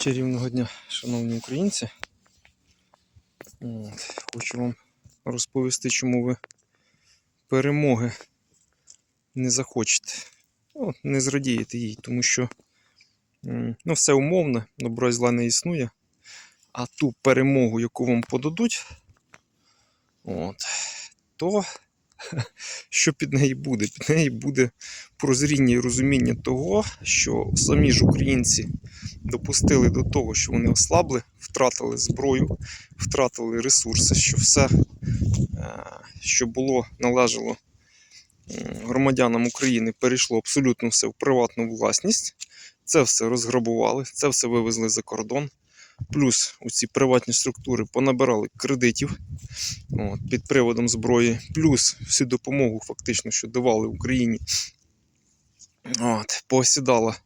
Чарівного дня, шановні українці. От, хочу вам розповісти, чому ви перемоги не захочете. Ну, не зрадієте їй, тому що ну, все умовне, добро і зла не існує. А ту перемогу, яку вам подадуть, от, то що під неї буде? Під неї буде прозріння і розуміння того, що самі ж українці допустили до того, що вони ослабли, втратили зброю, втратили ресурси, що все, е, що було належало громадянам України, перейшло абсолютно все в приватну власність. Це все розграбували, це все вивезли за кордон. Плюс у ці приватні структури понабирали кредитів от, під приводом зброї, плюс всю допомогу, фактично, що давали Україні, от, посідала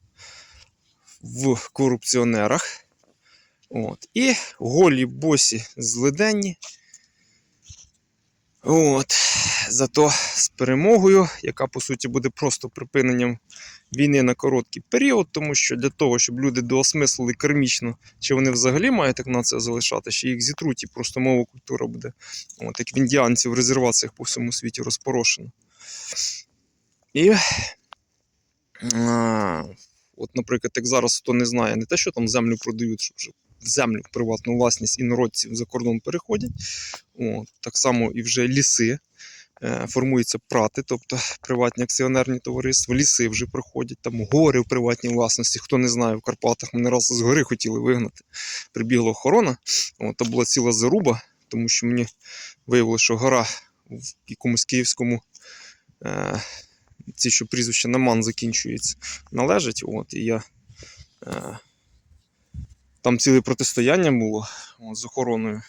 в корупціонерах. От. І голі босі злиденні. От. Зато з перемогою, яка по суті буде просто припиненням війни на короткий період, тому що для того, щоб люди доосмислили кармічно, чи вони взагалі мають на це залишати, ще їх зітруть, і просто мова культура буде, от, як в індіанців в резерваціях по всьому світі розпорошена. І а, От, наприклад, як зараз хто не знає, не те, що там землю продають, що вже землю в приватну власність інородців за кордон переходять. От, так само і вже ліси. Е, формуються прати, тобто приватні акціонерні товариства, ліси вже проходять, там гори в приватній власності. Хто не знає, в Карпатах мене раз з гори хотіли вигнати. Прибігла охорона. То була ціла заруба, тому що мені виявилося, що гора в якомусь київському. Е, ці, що прізвище Наман закінчується, належить. От, і я, е, там ціле протистояння було от, з охороною.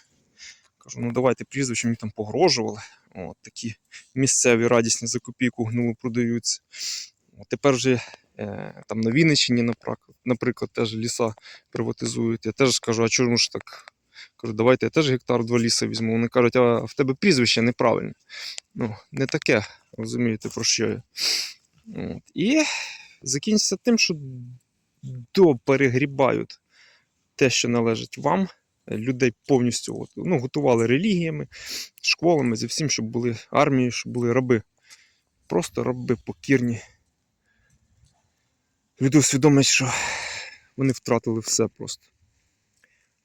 Кажу, ну давайте прізвище, мені там погрожували. От, такі місцеві радісні за копійку гнуло продаються. От, тепер вже е, там на Вінниччині, наприклад, наприклад, теж ліса приватизують. Я теж скажу, а чому ж так? Кажу, давайте я теж гектар два ліса візьму. Вони кажуть, а в тебе прізвище неправильне. Ну, не таке, розумієте, про що я. От. І закінчиться тим, що доперегрібають те, що належить вам. Людей повністю ну, готували релігіями, школами, зі всім, щоб були армії, щоб були раби. Просто раби покірні. Люди усвідомлять, що вони втратили все просто.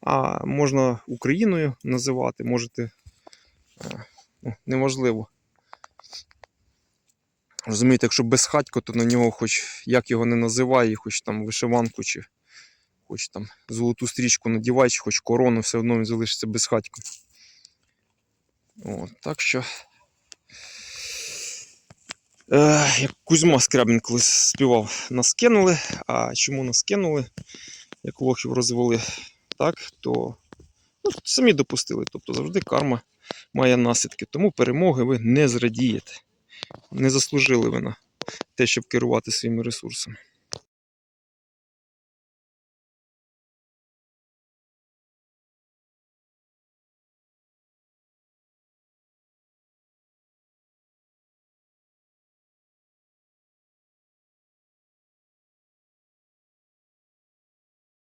А можна Україною називати, можете е, ну, неможливо. Розумієте, якщо безхатько, то на нього хоч як його не називає, хоч там вишиванку, чи хоч там золоту стрічку надівай, чи хоч корону, все одно він залишиться безхатько. От, так що. Е, як Кузьма Скрябін колись співав, нас кинули. А чому нас кинули, як лохів розвели, так, то ну, самі допустили. Тобто завжди карма має наслідки. Тому перемоги ви не зрадієте. Не заслужили ви на те, щоб керувати своїми ресурсами.